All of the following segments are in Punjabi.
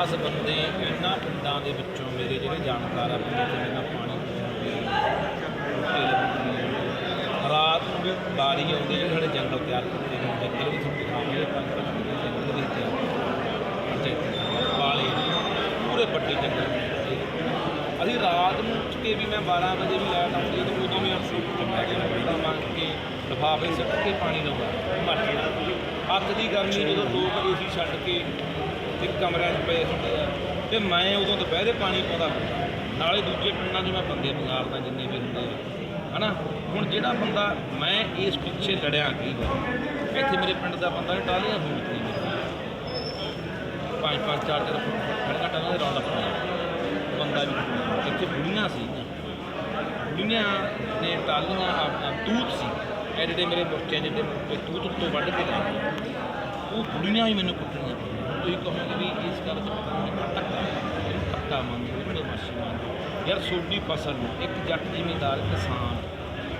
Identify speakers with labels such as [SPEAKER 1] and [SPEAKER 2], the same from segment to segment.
[SPEAKER 1] 10 ਬੰਦੇ ਇਹਨਾਂ ਪਿੰਡਾਂ ਦੇ ਵਿੱਚੋਂ ਮੇਰੇ ਜਿਹੜੇ ਜਾਣਕਾਰ ਆ, ਪਿੰਡ ਦੇ ਪਾਣੀ ਪੀਣਗੇ ਰਾਤ ਨੂੰ ਵੀ ਬਾਰੀ ਆਉਂਦੀ ਜਿਹੜੇ ਸਾਡੇ ਜੰਗਲ ਤਿਆਰ ਕੀਤੇ ਨੇ ਜੰਗਲ ਵੀ ਤੁਹਾਨੂੰ ਦਿਖਾਵਾਂਗੇ ਪੰਜ ਪੰਜ ਫੁੱਟ ਦੇ ਵਿੱਚ ਵਾਲੇ, ਪੂਰੇ ਵੱਡੇ ਜੰਗਲ ਅਸੀਂ ਰਾਤ ਨੂੰ ਉੱਠ ਕੇ ਵੀ ਮੈਂ 12 ਵਜੇ ਵੀ ਲਾਈਟ ਆਉਂਦੀ ਹੈ ਤੇ ਉਦੋਂ ਵੀ ਅਰਸੋਂ ਚੰਗਾ ਜਿਹਾ ਬੰਦਾ ਮੰਗ ਕੇ ਲਿਫਾਫੇ ਸੁੱਟ ਕੇ ਪਾਣੀ ਲਾਉਂਦਾ ਮਾਟੇ ਨਾਲ ਅੱਤ ਦੀ ਗਰਮੀ ਜਦੋਂ ਲੋਕ ਏਸੀ ਛੱਡ ਕੇ ਤੇ ਕਮਰਿਆਂ 'ਚ ਪਏ ਹੁੰਦੇ ਆ। ਤੇ ਮੈਂ ਉਦੋਂ ਦੁਪਹਿਰੇ ਪਾਣੀ ਪਾਉਂਦਾ ਹੁੰਦਾ। ਨਾਲੇ ਦੂਜੇ ਪਿੰਡਾਂ 'ਚ ਮੈਂ ਬੰਦੇ ਪੰਜਾਬ ਦਾ ਜਿੰਨੇ ਵੀ ਹੁੰਦੇ ਆ, ਹਨਾ? ਹੁਣ ਜਿਹੜਾ ਬੰਦਾ, ਮੈਂ ਇਸ ਪਿੱਛੇ ਲੜਿਆ ਕੀ ਇੱਥੇ ਮੇਰੇ ਪਿੰਡ ਦਾ ਬੰਦਾ ਨੇ ਟਾਲੀਆਂ ਫੋਨ ਨਹੀਂ ਪੰਜ ਪੰਜ, ਚਾਰ ਚਾਰ ਖੜਕਾ ਟਾਲੀਆਂ ਦੇ ਰੌਂਡ ਅਪ ਬੰਦਾ ਵੀ ਇੱਥੇ ਬੁੜੀਆਂ ਸੀ ਬੁੜੀਆਂ ਨੇ ਟਾਲੀਆਂ ਆਪਣਾ ਤੂਤ ਸੀ। ਇਹ ਜਿਹੜੇ ਮੇਰੇ ਮੁਰਚੇ ਜਿਹੜੇ ਮੁਰਚੇ ਤੂਤ ਤੋਂ ਵੱਢ ਕੇ ਲਾਏ ਉਹ ਬੁੜੀਆਂ ਹੀ ਮੈਨੂੰ ਕੁੱਟਣੀਆਂ ਤੁਸੀਂ ਕਹੋਗੇ ਵੀ ਇਸ ਗੱਲ 'ਚ ਪਤਾ ਨਹੀਂ ਧੱਕਾ ਇਹਨੂੰ ਧੱਕਾ ਮੰਨਦੇ ਬੜੇ ਮਾਸੀ ਮੰਨਦੇ ਯਾਰ ਸੋਡੀ ਫਸਲ ਨੂੰ ਇੱਕ ਜੱਟ ਜ਼ਿਮੀਂਦਾਰ, ਕਿਸਾਨ,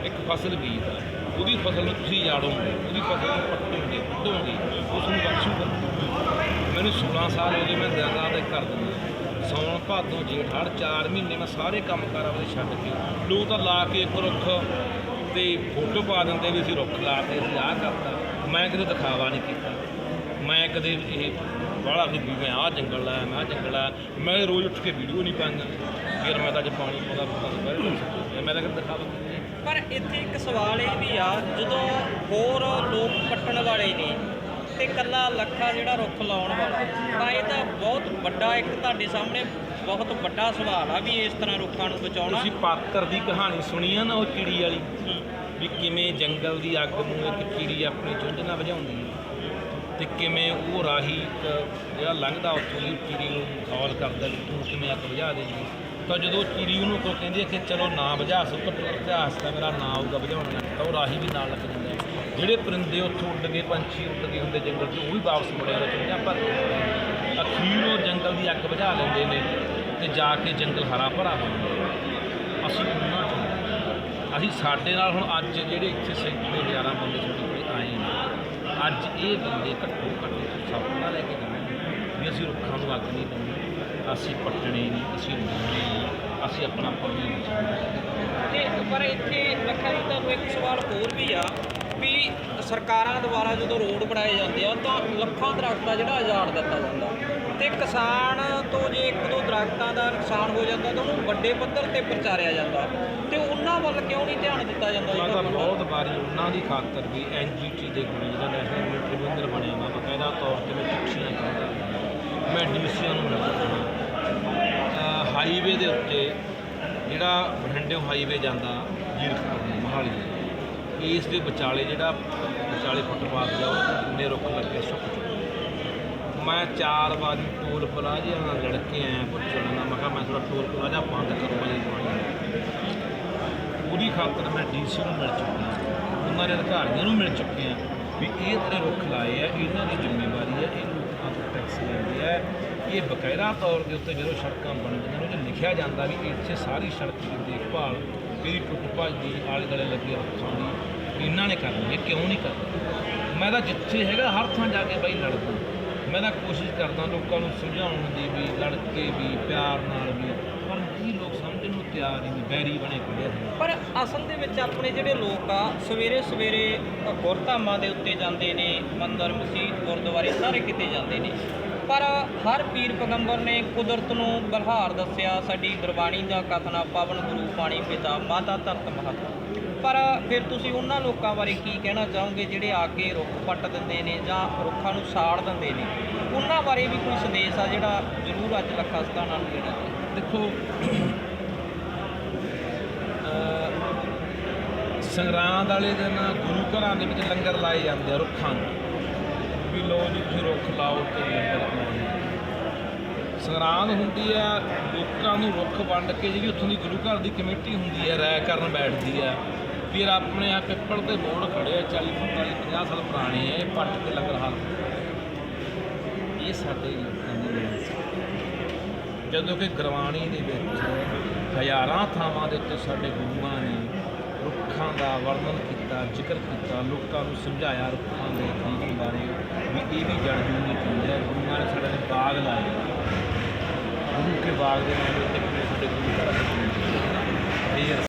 [SPEAKER 1] ਇੱਕ ਫਸਲ ਬੀਜਦਾ ਉਹਦੀ ਫਸਲ ਨੂੰ ਤੁਸੀਂ ਜਾੜੋਗੇ ਉਹਦੀ ਫਸਲ ਨੂੰ ਪੱਟੋਗੇ, ਵੱਢੋਗੇ, ਉਸ ਨੂੰ ਬਖਸ਼ੂਗਾ ਮੈਨੂੰ 16 ਸਾਲ ਹੋ ਗਏ ਮੈਂ ਦਿਨ ਰਾਤ ਇੱਕ ਕਰ ਦਿੰਦਾ ਸੌਣ, ਭਾਦੋਂ, ਜੇਠ ਹੜ 4 ਮਹੀਨੇ ਮੈਂ ਸਾਰੇ ਕੰਮ ਕਾਰ ਆਪਦੇ ਛੱਡ ਕੇ ਲੋਕ ਤਾਂ ਲਾ ਕੇ ਇੱਕ ਰੁੱਖ ਤੇ ਫੋਟੋ ਪਾ ਦਿੰਦੇ ਵੀ ਅਸੀਂ ਰੁੱਖ ਲਾਤੇ ਅਸੀਂ ਆਹ ਕਰਤਾ। ਮੈਂ ਕਿਤੇ ਦਿਖਾਵਾ ਨਹੀਂ ਕੀਤਾ। ਮੈਂ ਕਦੇ ਇਹ ਬਾਹਲਾ ਵੀ ਵੀ ਮੈਂ ਆਹ ਜੰਗਲ ਲਾਇਆ ਮੈਂ ਜੰਗਲ ਲਾਇਆ ਮੈਂ ਰੋਜ਼ ਉੱਠ ਕੇ ਵੀਡੀਓ ਨਹੀਂ ਪਾਉਂਦਾ। ਯਾਰ ਮੈਂ ਤਾਂ ਅੱਜ ਪਾਣੀ ਪਾਉਂਦਾ ਰੁੱਖਾਂ ਦੇ ਬਾਰੇ ਮੈਂ ਤਾਂ ਨਹੀਂ। ਕੀਤਾ।
[SPEAKER 2] ਪਰ ਇੱਥੇ ਇੱਕ ਸਵਾਲ ਇਹ ਵੀ ਆ ਜਦੋਂ ਹੋਰ ਲੋਕ ਪੱਟਣ ਵਾਲੇ ਨੇ ਤੇ ਕੱਲਾ ਲੱਖਾ ਜਿਹੜਾ ਰੁੱਖ ਲਾਉਣ ਵਾਲਾ ਤਾਂ ਇਹ ਤਾਂ ਬਹੁਤ ਵੱਡਾ ਇੱਕ ਤੁਹਾਡੇ ਸਾਹਮਣੇ ਬਹੁਤ ਵੱਡਾ ਸਵਾਲ ਆ ਵੀ ਇਸ ਤਰ੍ਹਾਂ ਰੁੱਖਾਂ ਨੂੰ ਬਚਾਉਣਾ।
[SPEAKER 1] ਤੁਸੀਂ ਪਾਤਰ ਦੀ ਕਹਾਣੀ ਸੁਣੀ ਆ ਨਾ ਉਹ ਚਿੜੀ ਵਾਲੀ? ਵੀ ਕਿਵੇਂ ਜੰਗਲ ਦੀ ਅੱਗ ਨੂੰ ਇੱਕ ਚਿੜੀ ਆਪਣੀ ਚੁੰਝ ਨਾਲ ਬੁਝਾਉਂਦੀ ਹੈ ਤੇ ਕਿਵੇਂ ਉਹ ਰਾਹੀ ਇੱਕ ਜਿਹੜਾ ਲੰਘਦਾ ਉੱਥੋਂ ਦੀ ਚਿੜੀ ਨੂੰ ਕਾਲ ਕਰਦਾ ਵੀ ਤੂੰ ਕਿਵੇਂ ਅੱਗ ਬੁਝਾ ਜੀ ਤਾਂ ਜਦੋਂ ਚਿੜੀ ਉਹਨੂੰ ਕੋ ਕਹਿੰਦੀ ਹੈ ਕਿ ਚਲੋ ਨਾ ਬੁਝਾ ਸੋ ਘੱਟੋ ਘੱਟ ਇਤਿਹਾਸ ਤਾਂ ਮੇਰਾ ਨਾਂ ਆਊਗਾ ਬੁਝਾਉਣ ਦਾ ਤਾਂ ਉਹ ਰਾਹੀ ਵੀ ਨਾਲ ਲੱਗ ਜਾਂਦਾ ਹੈ। ਜਿਹੜੇ ਪਰਿੰਦੇ ਉੱਥੋਂ ਉੱਡ ਗਏ ਪੰਛੀ ਉੱਡ ਗਏ ਹੁੰਦੇ ਜੰਗਲ 'ਚ, ਉਹ ਵੀ ਵਾਪਸ ਮੁੜਿਆ ਨੇ ਚੁੰਝਾਂ ਪਰ ਅਖੀਰ ਉਹ ਜੰਗਲ ਦੀ ਅੱਗ ਬੁਝਾ ਲੈਂਦੇ ਨੇ ਤੇ ਜਾ ਕੇ ਜੰਗਲ ਹਰਾ ਭਰਾ ਬਣ ਜਾਂਦਾ ਅਸੀਂ ਉਹਨਾਂ ਚੋਂ ਹਾਂ। ਅਸੀਂ ਸਾਡੇ ਨਾਲ ਹੁਣ ਅੱਜ ਜਿਹੜੇ ਇੱਥੇ ਸੈਂਕੜੇ ਹਜ਼ਾਰਾਂ ਬੰਦੇ ਸਾਡੇ ਕੋਲ ਆਏ ਨੇ ਅੱਜ ਇਹ ਬੰਦੇ ਘੱਟੋ ਘੱਟ ਸੁਪਨਾ ਲੈ ਕੇ ਜਾਣਗੇ ਵੀ ਅਸੀਂ ਰੁੱਖਾਂ ਨੂੰ ਅੱਗ ਨਹੀਂ ਲਾਉਣੀ, ਅਸੀਂ ਪੱਟਣੇ ਨਹੀਂ, ਅਸੀਂ ਲਾਉਣੇ ਨਹੀਂ, ਅਸੀਂ ਆਪਣਾ ਪਾਣੀ
[SPEAKER 2] ਤੇ ਪਰ ਇੱਥੇ ਲੱਖਾਂ ਜੀ ਤੁਹਾਨੂੰ ਇੱਕ ਸਵਾਲ ਹੋਰ ਵੀ ਆ ਵੀ ਸਰਕਾਰਾਂ ਦੁਆਰਾ ਜਦੋਂ ਰੋਡ ਬਣਾਏ ਜਾਂਦੇ ਆ ਤਾਂ ਲੱਖਾਂ ਦਰਖਤਾਂ ਜਿਹੜਾ ਉਜਾੜ ਦਿੱਤਾ ਜਾਂਦਾ। ਤੇ ਕਿਸਾਨ ਤੋਂ ਜੇ ਇੱਕ ਦੋ ਦਰਖਤਾਂ ਦਾ ਨੁਕਸਾਨ ਹੋ ਜਾਂਦਾ ਤਾਂ ਉਹਨੂੰ ਵੱਡੇ ਪੱਧਰ ਤੇ ਪ੍ਰਚਾਰਿਆ ਜਾਂਦਾ। ਤੇ ਉਹਨਾਂ ਵੱਲ ਕਿਉਂ ਨਹੀਂ ਧਿਆਨ ਦਿੱਤਾ ਜਾਂਦਾ ਜੀ
[SPEAKER 1] ਮੈਂ ਤਾਂ ਬਹੁਤ ਵਾਰੀ ਉਹਨਾਂ ਦੀ ਖਾਤਰ ਵੀ ਐਨਜੀਟੀ ਦੇ ਕੋਲ ਜਿਹੜਾ ਨੈਸ਼ਨਲ ਮਿਲਟਰੀ ਬੰਦਰ ਬਣਿਆ ਵਾ ਬਕਾਇਦਾ ਤੌਰ ਤੇ ਮੈਂ ਚਿੱਠੀਆਂ ਕਰਦਾ ਮੈਂ ਡੀਸੀਆਂ ਨੂੰ ਮਿਲਦਾ ਹਾਈਵੇ ਦੇ ਉੱਤੇ ਜਿਹੜਾ ਬਠਿੰਡਿਓਂ ਹਾਈਵੇ ਜਾਂਦਾ ਜੀਰਖਪੁਰ ਮੋਹਾਲੀ ਇਸ ਦੇ ਵਿਚਾਲੇ ਜਿਹੜਾ ਵਿਚਾਲੇ ਫੁੱਟਪਾਥ ਜਾ ਉਹ ਕਿੰਨੇ ਰੁੱਖ ਲੱਗੇ ਸੁੱਕ ਚੁੱਕੇ ਮੈਂ ਚਾਰ ਵਾਰੀ ਟੋਲ ਪਲਾਜ਼ਿਆਂ ਨਾਲ ਲੜ ਕੇ ਆਇਆ ਪੁੱਛਣ ਦਾ ਮੈਂ ਕਿਹਾ ਮੈਂ ਥੋੜਾ ਟੋਲ ਪਲਾਜ਼ਾ ਬੰਦ ਲਈ ਪਾਣੀ ਉਹਦੀ ਖਾਤਰ ਮੈਂ ਡੀਸੀ ਨੂੰ ਮਿਲ ਚੁੱਕਿਆ ਉਹਨਾਂ ਦੇ ਅਧਿਕਾਰੀਆਂ ਨੂੰ ਮਿਲ ਚੁੱਕੇ ਆ ਵੀ ਇਹ ਜਿਹੜੇ ਰੁੱਖ ਲਾਏ ਆ, ਇਹਨਾਂ ਦੀ ਜ਼ਿੰਮੇਵਾਰੀ ਹੈ ਇਹ ਲੋਕਾਂ ਤੋਂ ਟੈਕਸ ਲੈਂਦੇ ਆ। ਇਹ ਬਕਾਇਦਾ ਤੌਰ ਦੇ ਉੱਤੇ ਜਦੋਂ ਸੜਕਾਂ ਬਣਦੀਆਂ ਨੇ, ਉਹਦੇ ਲਿਖਿਆ ਜਾਂਦਾ ਵੀ ਇੱਥੇ ਸਾਰੀ ਸੜਕ ਦੀ ਦੇਖਭਾਲ, ਇਹਦੀ ਟੁੱਟ ਭੱਜ ਦੀ ਆਲੇ ਦੁਆਲੇ ਲੱਗੇ ਰੁੱਖਾਂ ਦੀ, ਇਹਨਾਂ ਨੇ ਕਰਨੀ ਹੈ, ਕਿਉਂ ਨਹੀਂ ਕਰਨੀ? ਮੈਂ ਤਾਂ ਜਿੱਥੇ ਹੈਗਾ, ਹਰ ਥਾਂ ਜਾ ਕੇ ਬਈ ਲੜਦਾ ਮੈਂ ਤਾਂ ਕੋਸ਼ਿਸ਼ ਕਰਦਾ ਲੋਕਾਂ ਨੂੰ ਸਮਝਾਉਣ ਦੀ ਵੀ ਲੜ ਕੇ ਵੀ, ਪਿਆਰ ਨਾਲ ਵੀ, ਪਰ ਕੀ ਲੋਕ ਸਮਝਣ ਤਿਆਰ ਹੀ ਬੈਰੀ ਬਣੇ ਖੜੇ ਆ।
[SPEAKER 2] ਪਰ ਅਸਲ ਦੇ ਵਿੱਚ ਆਪਣੇ ਜਿਹੜੇ ਲੋਕ ਆ ਸਵੇਰੇ ਸਵੇਰੇ ਗੁਰਧਾਮਾਂ ਦੇ ਉੱਤੇ ਜਾਂਦੇ ਨੇ ਮੰਦਰ ਮਸਜਿਦ ਗੁਰਦੁਆਰੇ ਸਾਰੇ ਕਿਤੇ ਜਾਂਦੇ ਨੇ। ਪਰ ਹਰ ਪੀਰ ਪੈਗੰਬਰ ਨੇ ਕੁਦਰਤ ਨੂੰ ਬਲਹਾਰ ਦੱਸਿਆ ਸਾਡੀ ਗੁਰਬਾਣੀ ਦਾ ਕਥਨ ਪਵਨ ਗੁਰੂ ਪਾਣੀ ਪਿਤਾ ਮਾਤਾ ਧਰਤ ਮਹਤ ਪਰ ਫਿਰ ਤੁਸੀਂ ਉਹਨਾਂ ਲੋਕਾਂ ਬਾਰੇ ਕੀ ਕਹਿਣਾ ਚਾਹੋਗੇ ਜਿਹੜੇ ਆ ਕੇ ਰੁੱਖ ਪੱਟ ਦਿੰਦੇ ਨੇ ਜਾਂ ਰੁੱਖਾਂ ਨੂੰ ਸਾੜ ਦਿੰਦੇ ਨੇ? ਉਹਨਾਂ ਬਾਰੇ ਵੀ ਕੋਈ ਸੰਦੇਸ਼ ਆ ਜਿਹੜਾ ਜ਼ਰੂਰ ਅੱਜ ਲੱਖਾ ਸਤਾਨਾ ਨੂੰ ਦੇਣਾ ਚਾਹੀਦਾ।
[SPEAKER 1] ਦੇਖੋ ਸੰਗਰਾਂਦ ਵਾਲੇ ਦਿਨ ਗੁਰੂ ਘਰਾਂ ਦੇ ਵਿੱਚ ਲੰਗਰ ਲਾਏ ਜਾਂਦੇ ਆ ਰੁੱਖਾਂ ਨੂੰ। ਵੀ ਲੋ ਜੀ ਤੁਸੀਂ ਰੁੱਖ ਲਾਓ ਤੇ ਲੰਗਰ ਲਾਓ ਸੰਗਰਾਂਦ ਹੁੰਦੀ ਆ, ਲੋਕਾਂ ਨੂੰ ਰੁੱਖ ਵੰਡ ਕੇ ਜਿਹੜੀ ਉੱਥੋਂ ਦੀ ਗੁਰੂ ਘਰ ਦੀ ਕਮੇਟੀ ਹੁੰਦੀ ਆ, ਰਾਇ ਕਰਨ ਬੈਠਦੀ ਆ। ਫਿਰ ਆਪਣੇ ਆ ਪਿੱਪਲ ਤੇ ਬੋੜ ਖੜੇ ਆ 40 45 50 ਸਾਲ ਪੁਰਾਣੇ ਆ, ਇਹ ਪੱਟ ਕੇ ਲੰਗਰ ਹਾਲ। ਇਹ ਸਾਡੇ ਲੋਕਾਂ ਦੀ ਜਦੋਂ ਕਿ ਗੁਰਬਾਣੀ ਦੇ ਵਿੱਚ ਹਜ਼ਾਰਾਂ ਥਾਵਾਂ ਦੇ ਉੱਤੇ ਸਾਡੇ ਗੁਰੂਆਂ ਨੇ ਰੁੱਖਾਂ ਦਾ ਵਰਣਨ ਕੀਤਾ, ਜ਼ਿਕਰ ਕੀਤਾ, ਲੋਕਾਂ ਨੂੰ ਸਮਝਾਇਆ ਰੁੱਖਾਂ ਦੇ ਜੀਵਨ ਬਾਰੇ ਵੀ ਇਹ ਵੀ ਜੜ ਜੂਨੀ ਚੀਜ਼ ਹੈ, ਗੁਰੂ ਨੇ ਸਾਡੇ ਨੇ ਬਾਗ ਲਾਇਆ ਗੁਰੂ ਕੇ ਬਾਗ ਦੇ ਨਾਮ ਉੱਤੇ ਸਾਡੇ ਗੁਰੂ ਘਰ ਦੇ